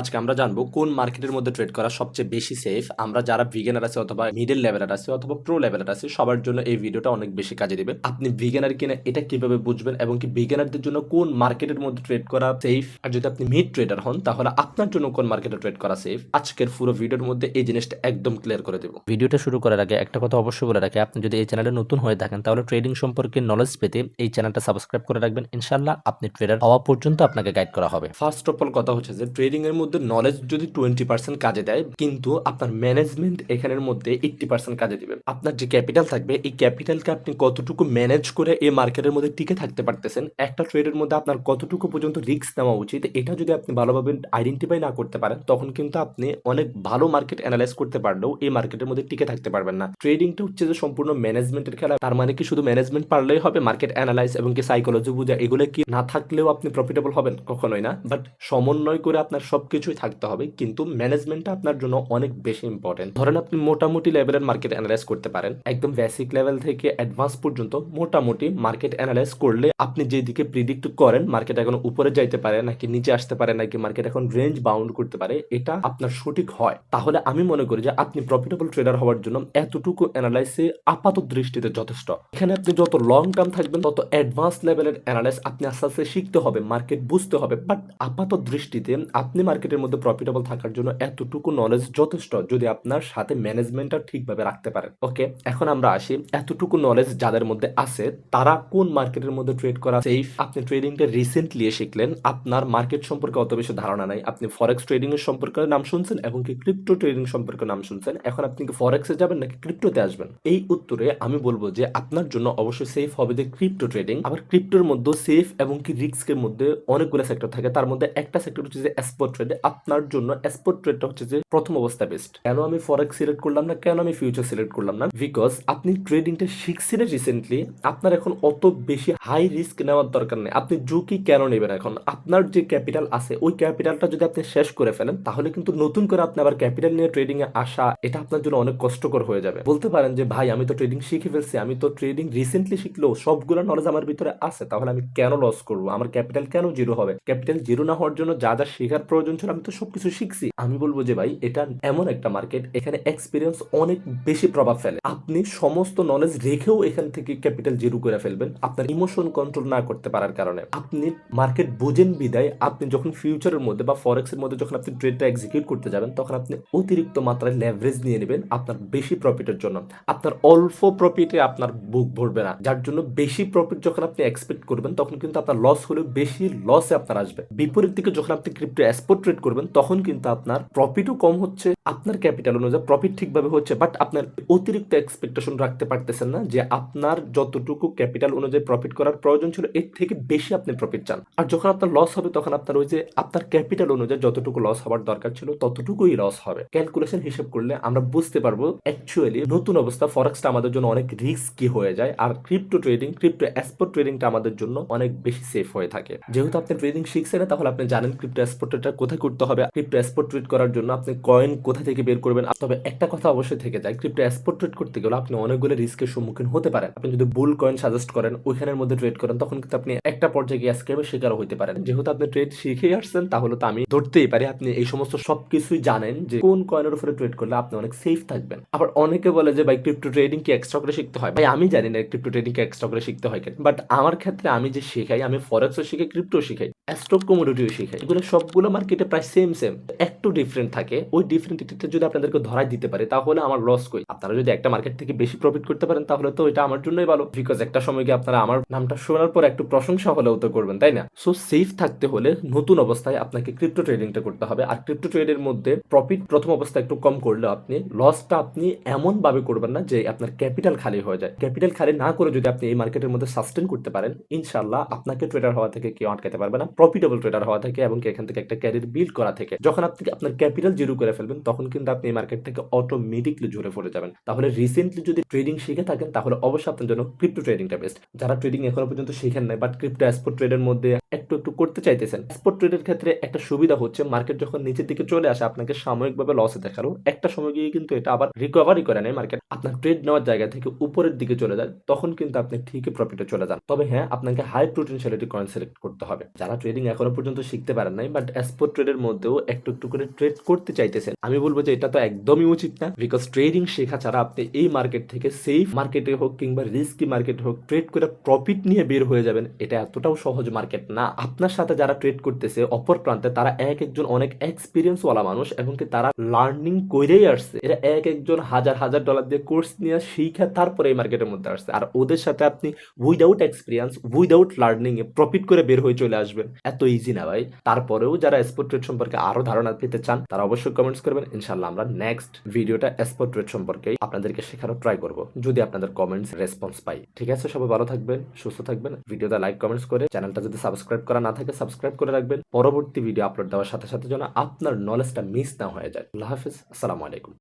আজকে আমরা জানব কোন মার্কেটের মধ্যে ট্রেড করা সবচেয়ে বেশি সেফ আমরা যারা বিগিনার আছে অথবা মিডল লেভেলের আছে অথবা প্রো লেভেলের আছে সবার জন্য এই ভিডিওটা অনেক বেশি কাজে দেবে। আপনি বিগিনার কিনা এটা কীভাবে বুঝবেন এবং কি বিগিনারদের জন্য কোন মার্কেটের মধ্যে ট্রেড করা সেফ আর যদি আপনি মিড ট্রেডার হন তাহলে আপনার জন্য কোন মার্কেটে ট্রেড করা সেফ আজকের পুরো ভিডিওর মধ্যে এই জিনিসটা একদম ক্লিয়ার করে দেবো। ভিডিওটা শুরু করার আগে একটা কথা অবশ্যই বলে রাখি আপনি যদি এই চ্যানেলে নতুন হয়ে থাকেন তাহলে ট্রেডিং সম্পর্কে নলেজ পেতে এই চ্যানেলটা সাবস্ক্রাইব করে রাখবেন। ইনশাল্লাহ আপনি ট্রেডার হওয়া পর্যন্ত আপনাকে গাইড করা হবে। ফার্স্ট অফ অল কথা হচ্ছে যে ট্রেডিং এর মধ্যে নলেজ যদি টোয়েন্টি পার্সেন্ট কাজে দেয়, কিন্তু আপনার ম্যানেজমেন্ট এখানের মধ্যে এইট্টি পার্সেন্ট কাজে দিবে। আপনার যে ক্যাপিটাল থাকবে, এই ক্যাপিটালকে আপনি কতটুকু ম্যানেজ করে এই মার্কেটের মধ্যে টিকে থাকতে পারতেছেন, একটা ট্রেডের মধ্যে আপনার কতটুকু পর্যন্ত রিস্ক নেওয়া উচিত, এটা যদি আপনি ভালোভাবে আইডেন্টিফাই না করতে পারেন, তখন কিন্তু আপনি অনেক ভালো মার্কেট অ্যানালাইজ করতে পারলেও এই মার্কেটের মধ্যে টিকে থাকতে পারবেন না। ট্রেডিংটা হচ্ছে যে সম্পূর্ণ ম্যানেজমেন্টের খেলা, তার মানে কি শুধু ম্যানেজমেন্ট পারলেই হবে মার্কেট অ্যানালাইজ এবং কি সাইকোলজি বোঝা, এগুলো কি না থাকলেও আপনি প্রফিটেবল হবেন, কখনোই না। বাট সমন্বয় করে আপনার সবকিছুই থাকতে হবে, কিন্তু ম্যানেজমেন্টটা আপনার জন্য অনেক বেশি ইম্পর্টেন্ট ধরেন আপনি মোটামুটি লেভেলের মার্কেট অ্যানালাইজ করতে পারেন, একদম বেসিক লেভেল থেকে অ্যাডভান্স পর্যন্ত মোটামুটি মার্কেট অ্যানালাইজ করলে আপনি যেদিকে প্রিডিক্ট করেন মার্কেট এখন উপরে যাইতে পারে নাকি নিচে আসতে পারে নাকি মার্কেট এখন রেঞ্জ বাউন্ড করতে পারে, এটা আপনার সঠিক হয়। তাহলে আমি মনে করি যে আপনি প্রফিটেবল ট্রেডার হওয়ার জন্য এতটুকু অ্যানালাইসে আপাত দৃষ্টিতে যথেষ্ট। এখানে আপনি যত লং টার্ম থাকবেন, তত অ্যাডভান্স লেভেলের অ্যানালাইস আপনি আস্তে আস্তে শিখতে হবে মার্কেট বুঝতে হবে বাট আপাত দৃষ্টিতে আপনি মার্কেটের মধ্যে প্রফিটেবল থাকার জন্য এতটুকু নলেজ যথেষ্ট যদি আপনার সাথে ম্যানেজমেন্টটা ঠিকভাবে রাখতে পারেন। ওকে এখন আমরা আসি, এতটুকু নলেজ যাদের মধ্যে আছে, তারা কোন মার্কেটের মধ্যে ট্রেড করা সেফ আপনি ট্রেডিংটা রিসেন্টলি শিখলেন, আপনার মার্কেট সম্পর্কে অত বেশি ধারণা নাই। আপনি ফরেক্স ট্রেডিং এর সম্পর্কে নাম শুনছেন এবং কি ক্রিপ্টো ট্রেডিং সম্পর্কে নাম শুনছেন? এখন আপনি কি ফরেক্সে যাবেন নাকি ক্রিপ্টোতে আসবেন? এই উত্তরে আমি বলব যে আপনার জন্য অবশ্যই সেফ হবে যে ক্রিপ্টো ট্রেডিং আবার ক্রিপ্টোর মধ্যে সেফ এবং কি রিস্কের মধ্যে অনেকগুলো সেক্টর থাকে। তার মধ্যে একটা সেক্টর হচ্ছে যে স্পট আপনার জন্য স্পট ট্রেডটা হচ্ছে যে প্রথম অবস্থা বেস্ট কেন আমি ফরেক্স সিলেক্ট করলাম না? কেন আমি ফিউচার সিলেক্ট করলাম না? বিকজ আপনি ট্রেডিংটা শিখছিলেন রিসেন্টলি আপনার এখন অত বেশি হাই রিস্ক নেওয়ার দরকার নেই। আপনি ঝুঁকি কেন নেবেন এখন? আপনার যে ক্যাপিটাল আছে, ওই ক্যাপিটালটা যদি আপনি শেষ করে ফেলেন, তাহলে কিন্তু নতুন করে আপনি আবার ক্যাপিটাল নিয়ে ট্রেডিং এ আসা, এটা আপনার জন্য অনেক কষ্টকর হয়ে যাবে। বলতে পারেন যে, ভাই, আমি তো ট্রেডিং শিখে ফেলছি, আমি তো ট্রেডিং রিসেন্টলি শিখলেও সবগুলো নলেজ আমার ভিতরে আছে, তাহলে আমি কেন লস করব? আমার ক্যাপিটাল কেন জিরো হবে? ক্যাপিটাল জিরো না হওয়ার জন্য যা যা শেখার প্রয়োজন ছিল আমি তো সবকিছু শিখছি। আমি বলব যে ভাই, এটা এমন একটা মার্কেট এখানে এক্সপিরিয়েন্স অনেক বেশি প্রভাব ফেলে। আপনি সমস্ত নলেজ রেখেও এখান থেকে ক্যাপিটাল জিরো করে ফেলবেন, আপনার ইমোশন কন্ট্রোল না করতে পারার কারণে। আপনি মার্কেট বোঝেন বিদায়, আপনি যখন ফিউচারের মধ্যে বা ফরেক্স এর মধ্যে যখন আপনি ট্রেডটা এক্সিকিউট করতে যাবেন, তখন আপনি অতিরিক্ত মাত্রায় লেভারেজ নিয়ে নেবেন আপনার বেশি প্রফিটের জন্য। আপনার অল্প প্রফিটে আপনার বুক ভরবে না। যার জন্য বেশি প্রফিট যখন আপনি এক্সপেক্ট করবেন, তখন কিন্তু আপনার লস হলেও বেশি লসে আপনার আসবে। বিপরীত দিকে যখন আপনি ক্রিপ্টো এক্সপোর্ট ট্রেড করবেন তখন কিন্তু আপনার প্রফিটও কম হচ্ছে। আপনার ক্যাপিটাল অনুযায়ী প্রফিট ঠিকভাবে হচ্ছে বাট আপনার অতিরিক্ত এক্সপেকটেশন রাখতে পারতেছেন না যে আপনার যতটুকু ক্যাপিটাল অনুযায়ী প্রফিট করার প্রয়োজন ছিল, এর থেকে বেশি আপনি প্রফিট চান। আর যখন আপনার লস হবে, তখন আপনার ওই যে আপনার ক্যাপিটাল অনুযায়ী যতটুকু লস হওয়ার দরকার ছিল, ততটুকুই লস হবে। ক্যালকুলেশন হিসেব করলে আমরা বুঝতে পারব অ্যাকচুয়ালি নতুন অবস্থা ফরেক্সটা আমাদের জন্য অনেক রিস্কি হয়ে যায়, আর ক্রিপ্টো ট্রেডিং ক্রিপ্টো এক্সপোর্ট ট্রেডিংটা আমাদের জন্য অনেক বেশি সেফ হয়ে থাকে। যেহেতু আপনি ট্রেডিং শিখছেন না তাহলে আপনি জানেন ক্রিপ্টো এক্সপোর্টটা কোথায় করতে হবে। ক্রিপ্টো এক্সপোর্ট ট্রেড করার জন্য আপনি কয়েন কোথা থেকে বের করবেন। তবে একটা কথা অবশ্যই থেকে যায় ক্রিপ্টো এক্সপোর্ট ট্রেড করতে গেলে আপনি অনেকগুলো রিস্কের সম্মুখীন হতে পারেন। আপনি যদি বুল কয়েন সাজেস্ট করেন, ওইখানের মধ্যে ট্রেড করেন, তখন কিন্তু আপনি একটা পর্যায়ে গিয়ে স্ক্যামের শিকারও হতে পারেন। যেহেতু আপনি ট্রেড শিখে আসছেন, তাহলে তো আমি ধরতেই পারি, আপনি এই সমস্ত সবকিছুই জানেন যে কোন কয়েনের উপরে ট্রেড করলে আপনি অনেক সেফ থাকবেন। আবার অনেকে বলে যে, ভাই ক্রিপ্টো ট্রেডিং কি এক্সট্রা করে শিখতে হয়? ভাই, আমি জানি না ক্রিপ্টো ট্রেডিং কি এক্সট্রা করে শিখতে হয় কেন। বাট আমার ক্ষেত্রে আমি যে শেখাই, আমি ফরেক্সও শিখে ক্রিপ্টো শিখাই। স্টক কমোডিটিও শিখাই এগুলো সবগুলো মার্কেটে প্রায় সেম সেম একটু ডিফারেন্ট থাকে। ওই ডিফারেন্টিটিটা যদি আপনাদেরকে ধরাই দিতে পারে, তাহলে আমার লস কই? আপনারা যদি একটা মার্কেট থেকে বেশি প্রফিট করতে পারেন, তাহলে তো এটা আমার জন্যই ভালো। বিকজ একটা সময় গিয়ে আপনারা আমার নামটা শোনার পর একটু প্রশংসা হলেও তো করবেন, তাই না? সো সেফ থাকতে হলে নতুন অবস্থায় আপনাকে ক্রিপ্টো ট্রেডিংটা করতে হবে। আর ক্রিপ্টো ট্রেডের মধ্যে প্রফিট প্রথম অবস্থায় একটু কম করলে আপনি লসটা আপনি এমন ভাবে করবেন না যে আপনার ক্যাপিটাল খালি হয়ে যায়। ক্যাপিটাল খালি না করে যদি আপনি এই মার্কেটের মধ্যে সাস্টেন করতে পারেন ইনশাল্লাহ আপনাকে ট্রেডার হওয়া থেকে কেউ আটকাতে পারবে না। প্রফিটেবল ট্রেডার হওয়া থেকে এবং এখান থেকে একটা ক্যারিয়ার বিল্ড করা থেকে। যখন আপনি আপনার ক্যাপিটাল জিরো করে ফেলবেন, তখন কিন্তু আপনি এই মার্কেট থেকে অটোমেটিকলি ঝরে পড়ে যাবেন। তাহলে রিসেন্টলি যদি ট্রেডিং শিখে থাকেন, তাহলে অবশ্যই আপনার জন্য ক্রিপ্টো ট্রেডিংটা বেস্ট যারা ট্রেডিং এখনও পর্যন্ত শিখেন নাই বাট ক্রিপ্টো এক্সপোর্ট ট্রেডের মধ্যে একটু একটু করতে চাইতেছেন এক্সপোর্ট ট্রেডের ক্ষেত্রে একটা সুবিধা হচ্ছে মার্কেট যখন নিচের দিকে চলে আসে, আপনাকে সাময়িকভাবে লসে দেখাল। একটা সময় গিয়ে কিন্তু এটা আবার রিকভারি করে নেয় মার্কেট আপনার ট্রেড নেওয়ার জায়গা থেকে উপরের দিকে চলে যায়, তখন কিন্তু আপনি ঠিকই প্রফিটে চলে যান। তবে হ্যাঁ আপনাকে হাই পোটেনশিয়ালিটি কয়েন সিলেক্ট করতে হবে। যারা এখনও পর্যন্ত শিখতে পারেন নাই বাট স্পোর্ট ট্রেডের মধ্যেও একটু একটু করে ট্রেড করতে চাইতেছেন। আমি বলব যে এটা তো একদমই উচিত না বিকজ ট্রেডিং শেখা ছাড়া আপনি এই মার্কেট থেকে সেফ মার্কেটে হোক কিংবা রিস্কি মার্কেটে হোক ট্রেড করে প্রফিট নিয়ে বের হয়ে যাবেন, এটা এতটাও সহজ মার্কেট না। আপনার সাথে যারা ট্রেড করতেছে, অপর প্রান্তে তারা এক একজন অনেক এক্সপিরিয়েন্স ওয়ালা মানুষ, এবং কি তারা লার্নিং করেই আসছে। এরা এক একজন হাজার হাজার ডলার দিয়ে কোর্স নিয়ে শিখে তারপরে এই মার্কেটের মধ্যে আসছে। আর ওদের সাথে আপনি উইদাউট এক্সপিরিয়েন্স উইদাউট লার্নিং এ প্রফিট করে বের হয়ে চলে আসবেন। এত ইজি না ভাই। তারপরেও যারা স্পোর্ট ট্রেড সম্পর্কে আরও ধারণা পেতে চান, তারা অবশ্যই কমেন্টস করবেন। ইনশাল্লাহ আমরা নেক্সট ভিডিওটা স্পোর্ট ট্রেড সম্পর্কে আপনাদেরকে শেখানোর ট্রাই করব, যদি আপনাদের কমেন্টস রেসপন্স পাই। ঠিক আছে, সবাই ভালো থাকবেন, সুস্থ থাকবেন। ভিডিওটা লাইক কমেন্টস করে চ্যানেলটা যদি সাবস্ক্রাইব করা না থাকে সাবস্ক্রাইব করে রাখবেন। পরবর্তী ভিডিও আপলোড দেওয়ার সাথে সাথে যেন আপনার নলেজটা মিস না হয়ে যায়। আল্লাহ হাফিজ, আসসালামু আলাইকুম।